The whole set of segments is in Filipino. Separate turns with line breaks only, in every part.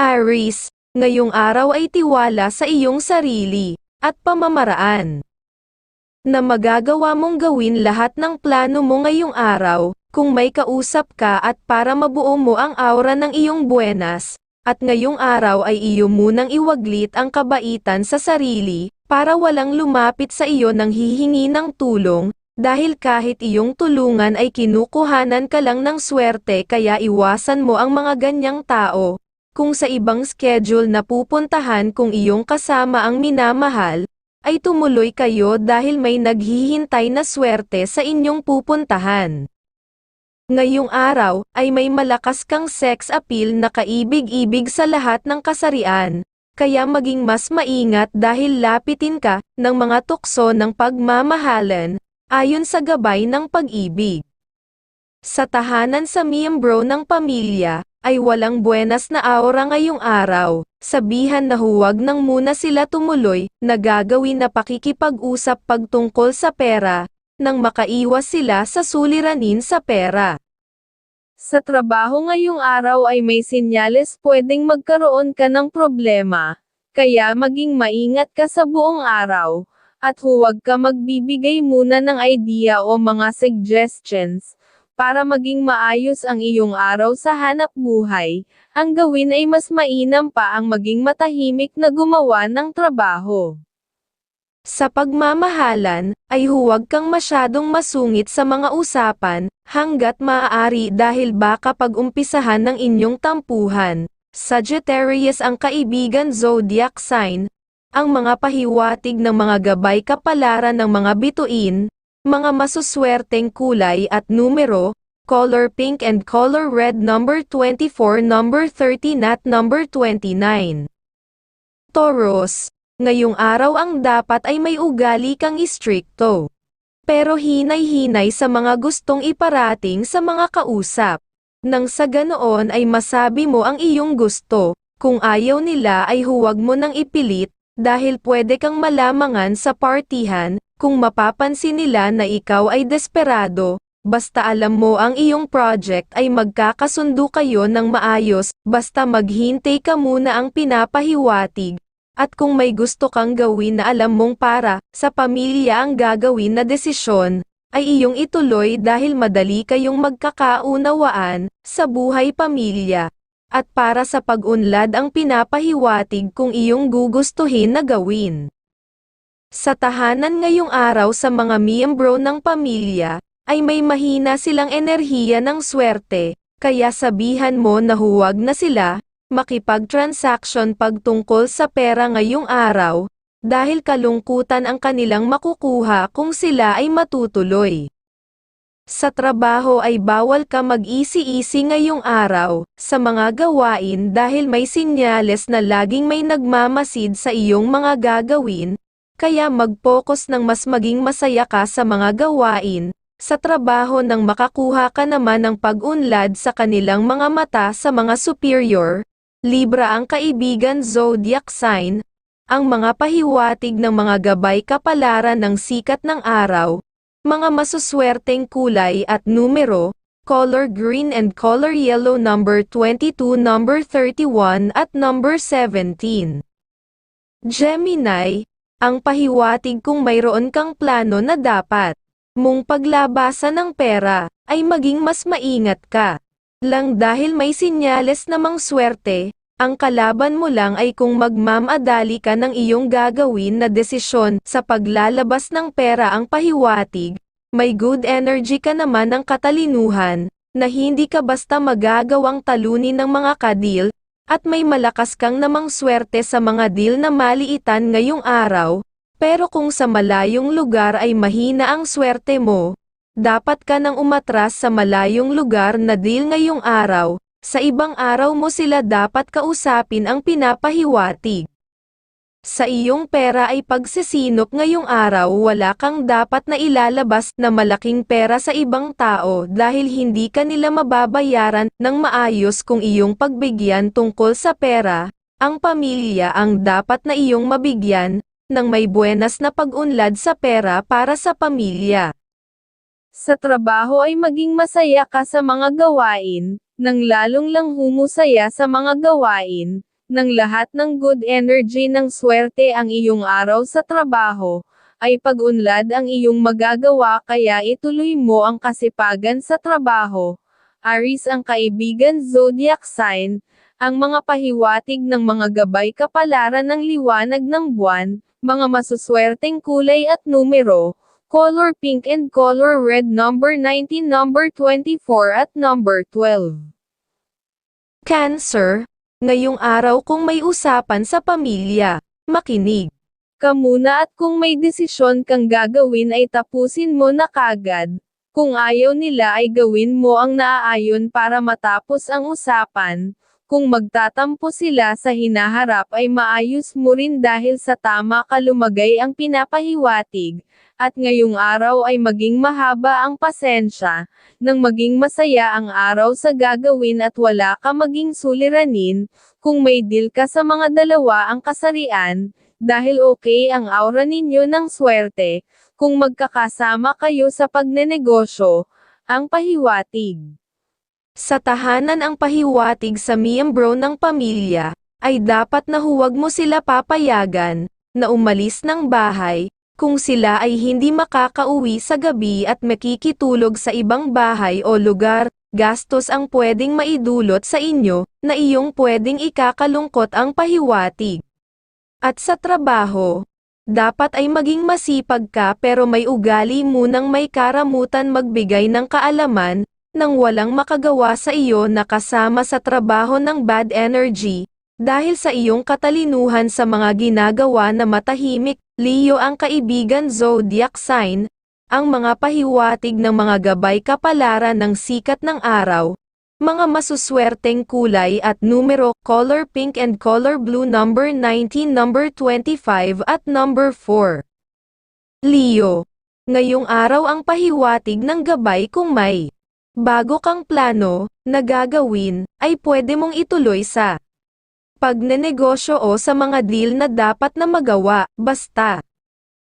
Aries, ngayong araw ay tiwala sa iyong sarili, at pamamaraan. Na magagawa mong gawin lahat ng plano mo ngayong araw, kung may kausap ka at para mabuo mo ang aura ng iyong buenas, at ngayong araw ay iyo munang iwaglit ang kabaitan sa sarili, para walang lumapit sa iyo ng hihingi ng tulong, dahil kahit iyong tulungan ay kinukuhanan ka lang ng swerte kaya iwasan mo ang mga ganyang tao, kung sa ibang schedule na pupuntahan kung iyong kasama ang minamahal, ay tumuloy kayo dahil may naghihintay na swerte sa inyong pupuntahan. Ngayong araw, ay may malakas kang sex appeal na kaibig-ibig sa lahat ng kasarian, kaya maging mas maingat dahil lapitin ka ng mga tukso ng pagmamahalan, ayon sa gabay ng pag-ibig. Sa tahanan sa miyembro ng pamilya, ay walang buenas na aura ngayong araw, sabihan na huwag nang muna sila tumuloy, na gagawin na pakikipag-usap pagtungkol sa pera, nang makaiwas sila sa suliranin sa pera. Sa trabaho ngayong araw ay may sinyales pwedeng magkaroon ka ng problema, kaya maging maingat ka sa buong araw, at huwag ka magbibigay muna ng idea o mga suggestions, para maging maayos ang iyong araw sa hanap buhay, ang gawin ay mas mainam pa ang maging matahimik na gumawa ng trabaho. Sa pagmamahalan, ay huwag kang masyadong masungit sa mga usapan, hanggat maaari dahil baka pag-umpisahan ng inyong tampuhan. Sagittarius ang kaibigan zodiac sign, ang mga pahiwatig ng mga gabay kapalaran ng mga bituin, mga masuswerteng kulay at numero, color pink and color red number 24 number 30 at number 29. Taurus, ngayong araw ang dapat ay may ugali kang istrikto. Pero hinay-hinay sa mga gustong iparating sa mga kausap. Nang sa ganoon ay masabi mo ang iyong gusto, kung ayaw nila ay huwag mo nang ipilit, dahil pwede kang malamangan sa partihan, kung mapapansin nila na ikaw ay desperado, basta alam mo ang iyong project ay magkakasundo kayo ng maayos, basta maghintay ka muna ang pinapahiwatig. At kung may gusto kang gawin na alam mong para sa pamilya ang gagawin na desisyon, ay iyong ituloy dahil madali kayong magkakaunawaan sa buhay pamilya. At para sa pag-unlad ang pinapahiwatig kung iyong gugustuhin na gawin. Sa tahanan ngayong araw sa mga miyembro ng pamilya, ay may mahina silang enerhiya ng swerte, kaya sabihan mo na huwag na sila, makipag-transaction pagtungkol sa pera ngayong araw, dahil kalungkutan ang kanilang makukuha kung sila ay matutuloy. Sa trabaho ay bawal ka mag-isi-isi ngayong araw, sa mga gawain dahil may sinyales na laging may nagmamasid sa iyong mga gagawin, kaya mag-focus ng mas maging masaya ka sa mga gawain, sa trabaho nang makakuha ka naman ng pag-unlad sa kanilang mga mata sa mga superior, Libra ang kaibigan zodiac sign, ang mga pahiwatig ng mga gabay kapalaran ng sikat ng araw, mga masuswerteng kulay at numero, color green and color yellow number 22 number 31 at number 17. Gemini, ang pahiwatig kung mayroon kang plano na dapat mong paglabasan ng pera, ay maging mas maingat ka. Lang dahil may sinyales namang swerte, ang kalaban mo lang ay kung magmamadali ka ng iyong gagawin na desisyon sa paglalabas ng pera ang pahiwatig, may good energy ka naman ng katalinuhan, na hindi ka basta magagawang talunin ng mga kadil, at may malakas kang namang swerte sa mga deal na maliitan ngayong araw, pero kung sa malayong lugar ay mahina ang swerte mo, dapat ka nang umatras sa malayong lugar na deal ngayong araw, sa ibang araw mo sila dapat kausapin ang pinapahiwatig. Sa iyong pera ay pagsisinop ngayong araw wala kang dapat na ilalabas na malaking pera sa ibang tao dahil hindi ka nila mababayaran ng maayos kung iyong pagbigyan tungkol sa pera, ang pamilya ang dapat na iyong mabigyan, ng may buenas na pag-unlad sa pera para sa pamilya. Sa trabaho ay maging masaya ka sa mga gawain, nang lalong lang humusaya sa mga gawain,
ng lahat ng good energy ng swerte ang iyong araw sa trabaho, ay pag-unlad ang iyong magagawa kaya ituloy mo ang kasipagan sa trabaho. Aris ang kaibigan zodiac sign, ang mga pahiwatig ng mga gabay kapalaran ng liwanag ng buwan, mga masuswerteng kulay at numero, color pink and color red number 19 number 24 at number 12.
Cancer, ngayong araw kung may usapan sa pamilya, makinig.
Ka muna at kung may desisyon kang gagawin ay tapusin mo na kagad. Kung ayaw nila ay gawin mo ang naaayon para matapos ang usapan. Kung magtatampo sila sa hinaharap ay maayos mo rin dahil sa tama ka lumagay ang pinapahiwatig. At ngayong araw ay maging mahaba ang pasensya, nang maging masaya ang araw sa gagawin at wala ka maging suliranin, kung may deal ka sa mga dalawa ang kasarian, dahil okay ang aura ninyo ng swerte, kung magkakasama kayo sa pagnenegosyo, ang pahiwatig.
Sa tahanan ang pahiwatig sa miyembro ng pamilya, ay dapat na huwag mo sila papayagan, na umalis ng bahay, kung sila ay hindi makakauwi sa gabi at makikitulog sa ibang bahay o lugar, gastos ang pwedeng maidulot sa inyo, na iyong pwedeng ikakalungkot ang pahiwatig. At sa trabaho, dapat ay maging masipag ka pero may ugali munang may karamutan magbigay ng kaalaman, nang walang makagawa sa iyo na kasama sa trabaho ng bad energy, dahil sa iyong katalinuhan sa mga ginagawa na matahimik, Leo ang kaibigan zodiac sign, ang mga pahiwatig ng mga gabay kapalaran ng sikat ng araw, mga masuswerteng kulay at numero, color pink and color blue number 19 number 25 at number 4. Leo, ngayong araw ang pahiwatig ng gabay kung may bago kang plano na gagawin, ay pwede mong ituloy sa pagnenegosyo o sa mga deal na dapat na magawa, basta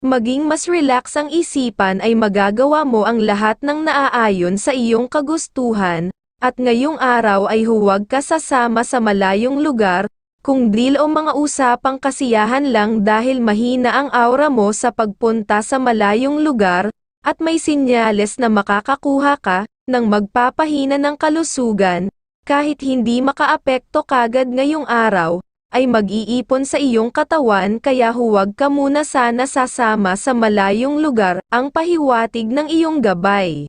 maging mas relax ang isipan ay magagawa mo ang lahat ng naaayon sa iyong kagustuhan, at ngayong araw ay huwag ka sasama sa malayong lugar, kung deal o mga usapang kasiyahan lang dahil mahina ang aura mo sa pagpunta sa malayong lugar, at may sinyales na makakakuha ka, ng magpapahina ng kalusugan, kahit hindi makaapekto kagad ngayong araw, ay mag-iipon sa iyong katawan kaya huwag ka muna sana sasama sa malayong lugar, ang pahiwatig ng iyong gabay.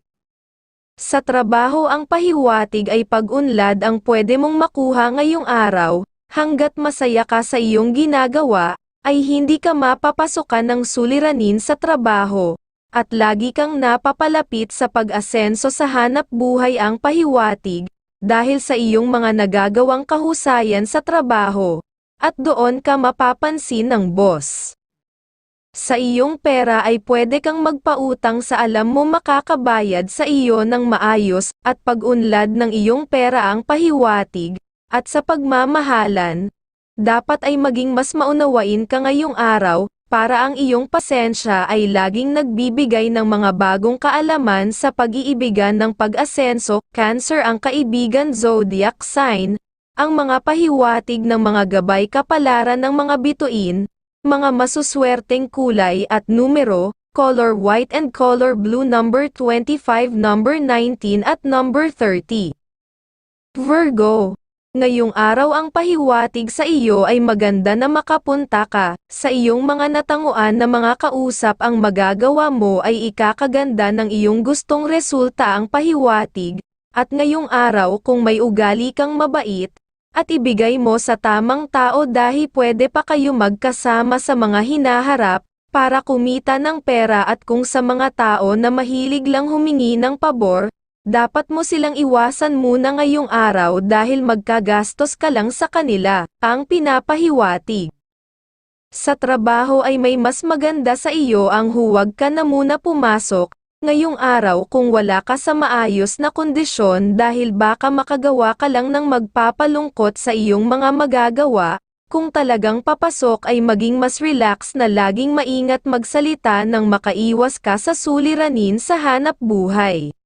Sa trabaho ang pahiwatig ay pag-unlad ang pwede mong makuha ngayong araw, hanggat masaya ka sa iyong ginagawa, ay hindi ka mapapasukan ng suliranin sa trabaho, at lagi kang napapalapit sa pag-asenso sa hanap buhay ang pahiwatig, dahil sa iyong mga nagagawang kahusayan sa trabaho, at doon ka mapapansin ng boss. Sa iyong pera ay pwede kang magpautang sa alam mo makakabayad sa iyo ng maayos, at pag-unlad ng iyong pera ang pahiwatig, at sa pagmamahalan, dapat ay maging mas maunawain ka ngayong araw, para ang iyong pasensya ay laging nagbibigay ng mga bagong kaalaman sa pag-iibigan ng pag-asenso, Cancer ang kaibigan zodiac sign, ang mga pahiwatig ng mga gabay kapalaran ng mga bituin, mga masuswerteng kulay at numero, color white and color blue number 25 number 19 at number 30. Virgo Ngayong araw ang pahiwatig sa iyo ay maganda na makapunta ka, sa iyong mga natanguan na mga kausap ang magagawa mo ay ikakaganda ng iyong gustong resulta ang pahiwatig, at ngayong araw kung may ugali kang mabait, at ibigay mo sa tamang tao dahil pwede pa kayo magkasama sa mga hinaharap, para kumita ng pera at kung sa mga tao na mahilig lang humingi ng pabor, dapat mo silang iwasan muna ngayong araw dahil magkagastos ka lang sa kanila, ang pinapahiwatig. Sa trabaho ay may mas maganda sa iyo ang huwag ka na muna pumasok, ngayong araw kung wala ka sa maayos na kondisyon dahil baka makagawa ka lang ng magpapalungkot sa iyong mga magagawa, kung talagang papasok ay maging mas relax na laging maingat magsalita nang makaiwas ka sa suliranin sa hanap buhay.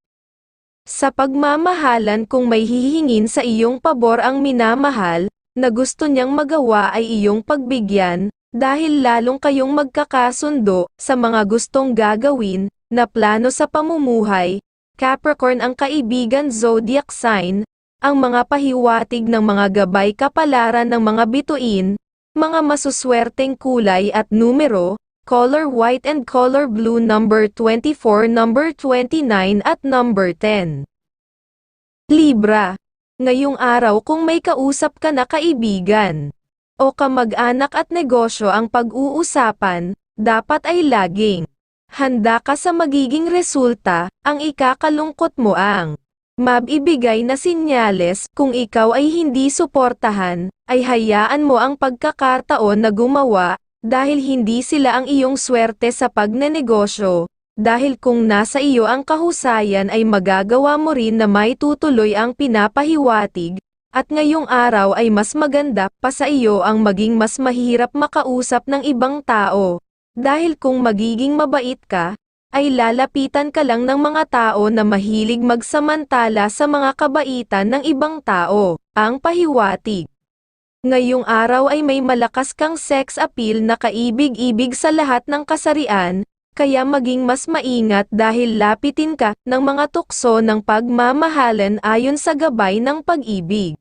Sa pagmamahalan kung may hihingin sa iyong pabor ang minamahal, na gusto niyang magawa ay iyong pagbigyan, dahil lalong kayong magkakasundo sa mga gustong gagawin na plano sa pamumuhay. Capricorn ang kaibigan zodiac sign, ang mga pahiwatig ng mga gabay kapalaran ng mga bituin, mga masuswerteng kulay at numero, color white and color blue number 24, number 29 at number 10. Libra. Ngayong araw kung may kausap ka na kaibigan o kamag-anak at negosyo ang pag-uusapan, dapat ay laging handa ka sa magiging resulta, ang ikakalungkot mo ang mabibigay na sinyales kung ikaw ay hindi suportahan, ay hayaan mo ang pagkakataon na gumawa, dahil hindi sila ang iyong swerte sa pagnenegosyo, dahil kung nasa iyo ang kahusayan ay magagawa mo rin na may tutuloy ang pinapahiwatig, at ngayong araw ay mas maganda pa sa iyo ang maging mas mahirap makausap ng ibang tao. Dahil kung magiging mabait ka, ay lalapitan ka lang ng mga tao na mahilig magsamantala sa mga kabaitan ng ibang tao, ang pahiwatig. Ngayong araw ay may malakas kang sex appeal na kaibig-ibig sa lahat ng kasarian, kaya maging mas maingat dahil lapitin ka ng mga tukso ng pagmamahalan ayon sa gabay ng pag-ibig.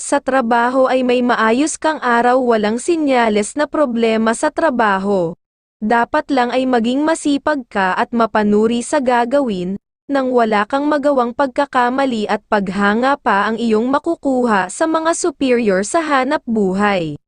Sa trabaho ay may maayos kang araw walang sinyales na problema sa trabaho. Dapat lang ay maging masipag ka at mapanuri sa gagawin, nang wala kang magawang pagkakamali at paghanga pa ang iyong makukuha sa mga superior sa hanap buhay.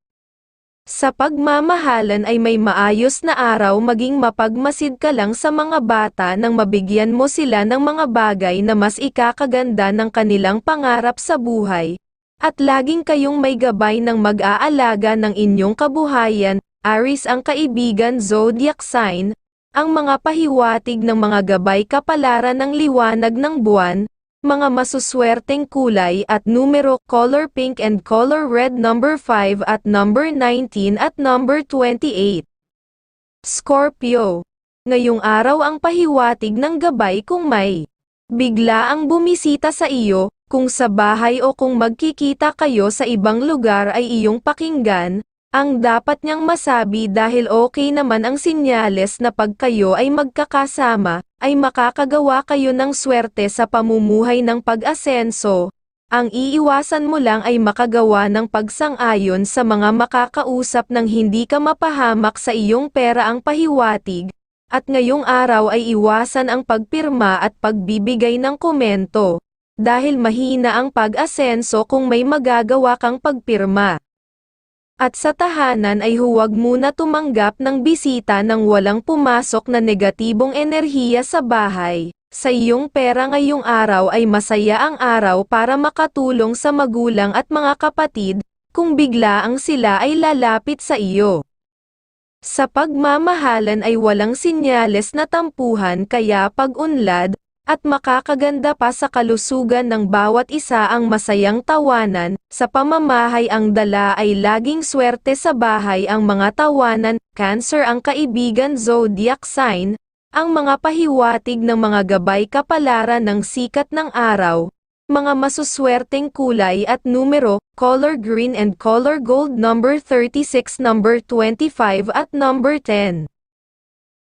Sa pagmamahalan ay may maayos na araw maging mapagmasid ka lang sa mga bata nang mabigyan mo sila ng mga bagay na mas ikakaganda ng kanilang pangarap sa buhay, at laging kayong may gabay ng mag-aalaga ng inyong kabuhayan, Aris ang kaibigan zodiac sign, ang mga pahiwatig ng mga gabay kapalaran ng liwanag ng buwan, mga masuswerteng kulay at numero color pink and color red number 5 at number 19 at number 28. Scorpio. Ngayong araw ang pahiwatig ng gabay kung may bigla ang bumisita sa iyo, kung sa bahay o kung magkikita kayo sa ibang lugar ay iyong pakinggan, ang dapat niyang masabi dahil okay naman ang sinyales na pag kayo ay magkakasama, ay makakagawa kayo ng swerte sa pamumuhay ng pag-asenso. Ang iiwasan mo lang ay makagawa ng pagsang-ayon sa mga makakausap ng hindi ka mapahamak sa iyong pera ang pahiwatig, at ngayong araw ay iwasan ang pagpirma at pagbibigay ng komento, dahil mahina ang pag-asenso kung may magagawa kang pagpirma. At sa tahanan ay huwag muna tumanggap ng bisita nang walang pumasok na negatibong enerhiya sa bahay. Sa iyong pera ngayong araw ay masaya ang araw para makatulong sa magulang at mga kapatid, kung bigla ang sila ay lalapit sa iyo. Sa pagmamahalan ay walang sinyales na tampuhan kaya pag-unlad, at makakaganda pa sa kalusugan ng bawat isa ang masayang tawanan, sa pamamahay ang dala ay laging swerte sa bahay ang mga tawanan, cancer ang kaibigan zodiac sign, ang mga pahiwatig ng mga gabay kapalaran ng sikat ng araw, mga masuswerteng kulay at numero, color green and color gold number 36 number 25 at number 10.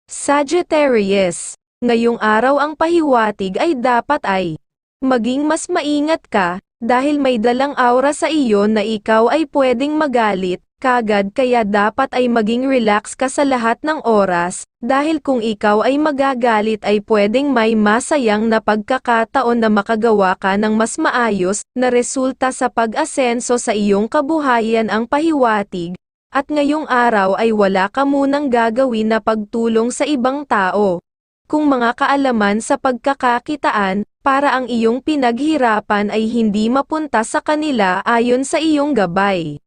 Sagittarius Ngayong araw ang pahiwatig ay dapat ay maging mas maingat ka, dahil may dalang aura sa iyo na ikaw ay pwedeng magalit, kagad kaya dapat ay maging relax ka sa lahat ng oras, dahil kung ikaw ay magagalit ay pwedeng may masayang na pagkakataon na makagawa ka ng mas maayos na resulta sa pag-asenso sa iyong kabuhayan ang pahiwatig, at ngayong araw ay wala ka munang gagawin na pagtulong sa ibang tao kung mga kaalaman sa pagkakakitaan, para ang iyong pinaghirapan ay hindi mapunta sa kanila ayon sa iyong gabay.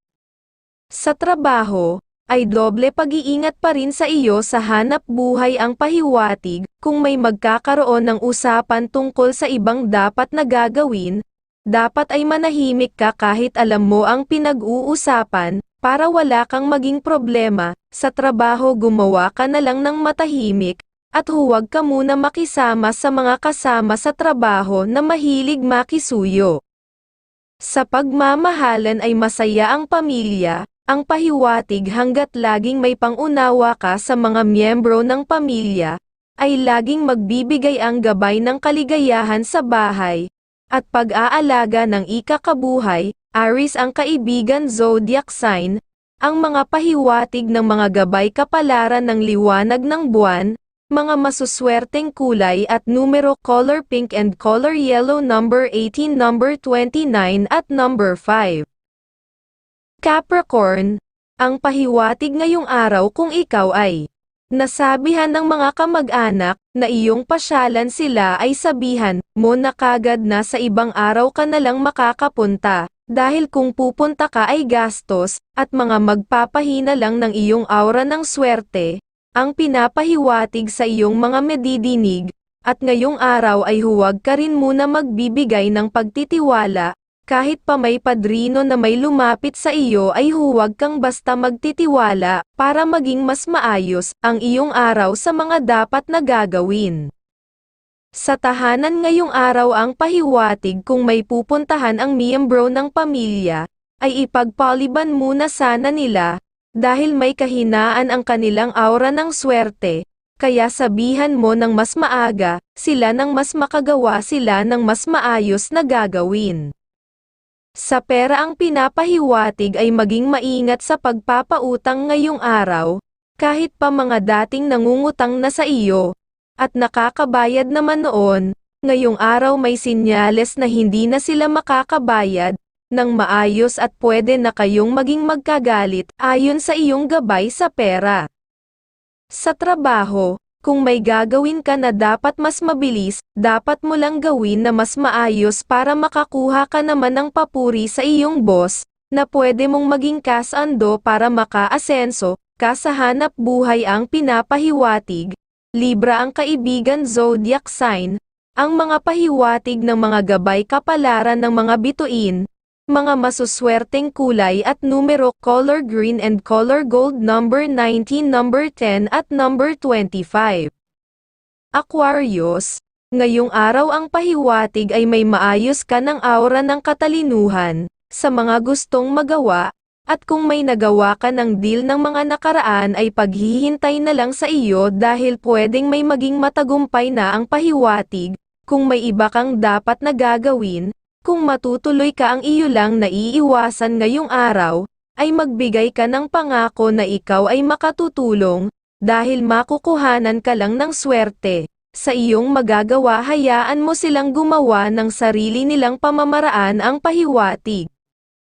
Sa trabaho, ay doble pag-iingat pa rin sa iyo sa hanap buhay ang pahiwatig, kung may magkakaroon ng usapan tungkol sa ibang dapat na gagawin, dapat ay manahimik ka kahit alam mo ang pinag-uusapan, para wala kang maging problema, sa trabaho gumawa ka na lang ng matahimik, at huwag ka muna makisama sa mga kasama sa trabaho na mahilig makisuyo. Sa pagmamahalan ay masaya ang pamilya, ang pahiwatig hanggat laging may pangunawa ka sa mga miyembro ng pamilya, ay laging magbibigay ang gabay ng kaligayahan sa bahay, at pag-aalaga ng ikakabuhay, Aris ang kaibigan zodiac sign, ang mga pahiwatig ng mga gabay kapalaran ng liwanag ng buwan, mga masuswerteng kulay at numero color pink and color yellow number 18 number 29 at number 5. Capricorn, ang pahiwatig ngayong araw kung ikaw ay nasabihan ng mga kamag-anak na iyong pasyalan sila ay sabihan mo na kagad na sa ibang araw ka na lang makakapunta, dahil kung pupunta ka ay gastos, at mga magpapahina lang ng iyong aura ng swerte, ang pinapahiwatig sa iyong mga medidinig, at ngayong araw ay huwag ka rin muna magbibigay ng pagtitiwala, kahit pa may padrino na may lumapit sa iyo ay huwag kang basta magtitiwala, para maging mas maayos ang iyong araw sa mga dapat na gagawin. Sa tahanan ngayong araw ang pahiwatig kung may pupuntahan ang miyembro ng pamilya, ay ipagpaliban muna sana nila, dahil may kahinaan ang kanilang aura ng swerte, kaya sabihan mo ng mas maaga, sila nang mas makagawa sila ng mas maayos na gagawin. Sa pera ang pinapahiwatig ay maging maingat sa pagpapautang ngayong araw, kahit pa mga dating nangungutang na sa iyo, at nakakabayad naman noon, ngayong araw may sinyales na hindi na sila makakabayad, ng maayos at pwede na kayong maging magkagalit ayon sa iyong gabay sa pera. Sa trabaho, kung may gagawin ka na dapat mas mabilis, dapat mo lang gawin na mas maayos para makakuha ka naman ng papuri sa iyong boss, na pwede mong maging kasando para makaasenso, ka sa hanap buhay ang pinapahiwatig, Libra ang kaibigan zodiac sign, ang mga pahiwatig ng mga gabay kapalaran ng mga bituin, mga masuswerteng kulay at numero color green and color gold number 19 number 10 at number 25. Aquarius, ngayong araw ang pahiwatig ay may maayos ka ng aura ng katalinuhan, sa mga gustong magawa, at kung may nagawa ka ng deal ng mga nakaraan ay paghihintay na lang sa iyo dahil pwedeng may maging matagumpay na ang pahiwatig, kung may iba kang dapat na gagawin, kung matutuloy ka ang iyo lang na iiwasan ngayong araw, ay magbigay ka ng pangako na ikaw ay makatutulong, dahil makukuhanan ka lang ng swerte. Sa iyong magagawa hayaan mo silang gumawa ng sarili nilang pamamaraan ang pahiwatig.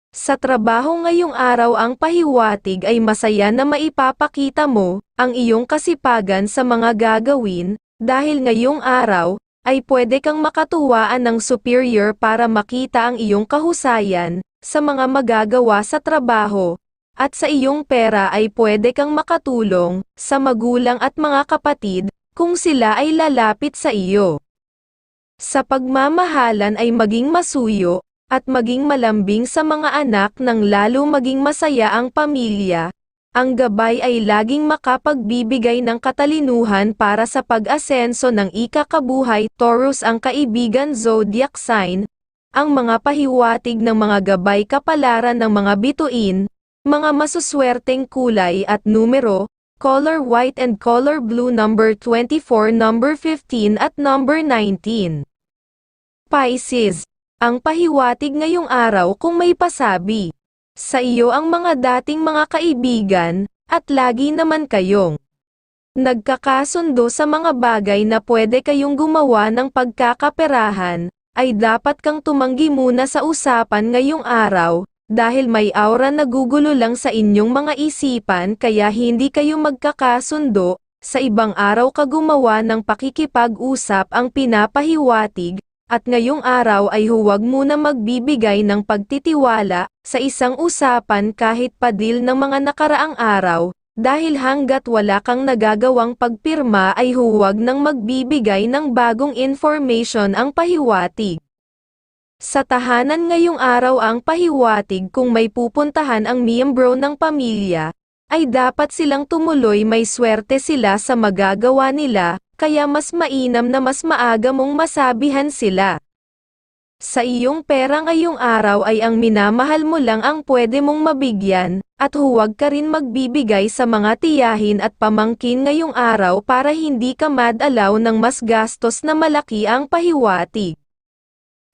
Sa trabaho ngayong araw ang pahiwatig ay masaya na maipapakita mo, ang iyong kasipagan sa mga gagawin, dahil ngayong araw, ay pwede kang makatuwaan ng superior para makita ang iyong kahusayan, sa mga magagawa sa trabaho, at sa iyong pera ay pwede kang makatulong, sa magulang at mga kapatid, kung sila ay lalapit sa iyo. Sa pagmamahalan ay maging masuyo, at maging malambing sa mga anak nang lalo maging masaya ang pamilya. Ang gabay ay laging makapagbibigay ng katalinuhan para sa pag-asenso ng ikakabuhay. Taurus ang kaibigan zodiac sign, ang mga pahiwatig ng mga gabay kapalaran ng mga bituin, mga masuswerteng kulay at numero, color white and color blue number 24 number 15 at number 19. Pisces, ang pahiwatig ngayong araw kung may pasabi. Sa iyo ang mga dating mga kaibigan, at lagi naman kayong nagkakasundo sa mga bagay na pwede kayong gumawa ng pagkakaperahan, ay dapat kang tumanggi muna sa usapan ngayong araw, dahil may aura na gugulo lang sa inyong mga isipan kaya hindi kayo magkakasundo, sa ibang araw ka gumawa ng pakikipag-usap ang pinapahiwatig, at ngayong araw ay huwag muna magbibigay ng pagtitiwala sa isang usapan kahit padil ng mga nakaraang araw, dahil hanggat wala kang nagagawang pagpirma ay huwag nang magbibigay ng bagong information ang pahiwatig. Sa tahanan ngayong araw ang pahiwatig kung may pupuntahan ang miyembro ng pamilya, ay dapat silang tumuloy may swerte sila sa magagawa nila, kaya mas mainam na mas maaga mong masabihan sila. Sa iyong pera ngayong araw ay ang minamahal mo lang ang pwede mong mabigyan, at huwag ka rin magbibigay sa mga tiyahin at pamangkin ngayong araw para hindi ka madalaw ng mas gastos na malaki ang pahiwatig.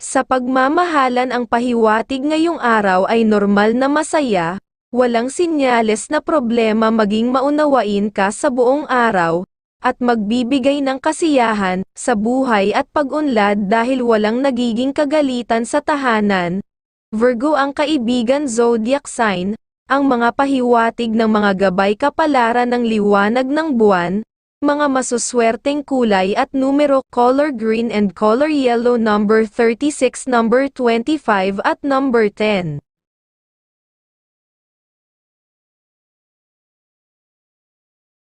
Sa pagmamahalan ang pahiwatig ngayong araw ay normal na masaya, walang sinyales na problema maging maunawain ka sa buong araw, at magbibigay ng kasiyahan sa buhay at pag-unlad dahil walang nagiging kagalitan sa tahanan. Virgo ang kaibigan zodiac sign, ang mga pahiwatig ng mga gabay kapalaran ng liwanag ng buwan, mga masuswerteng kulay at numero color green and color yellow number 36 number 25 at number 10.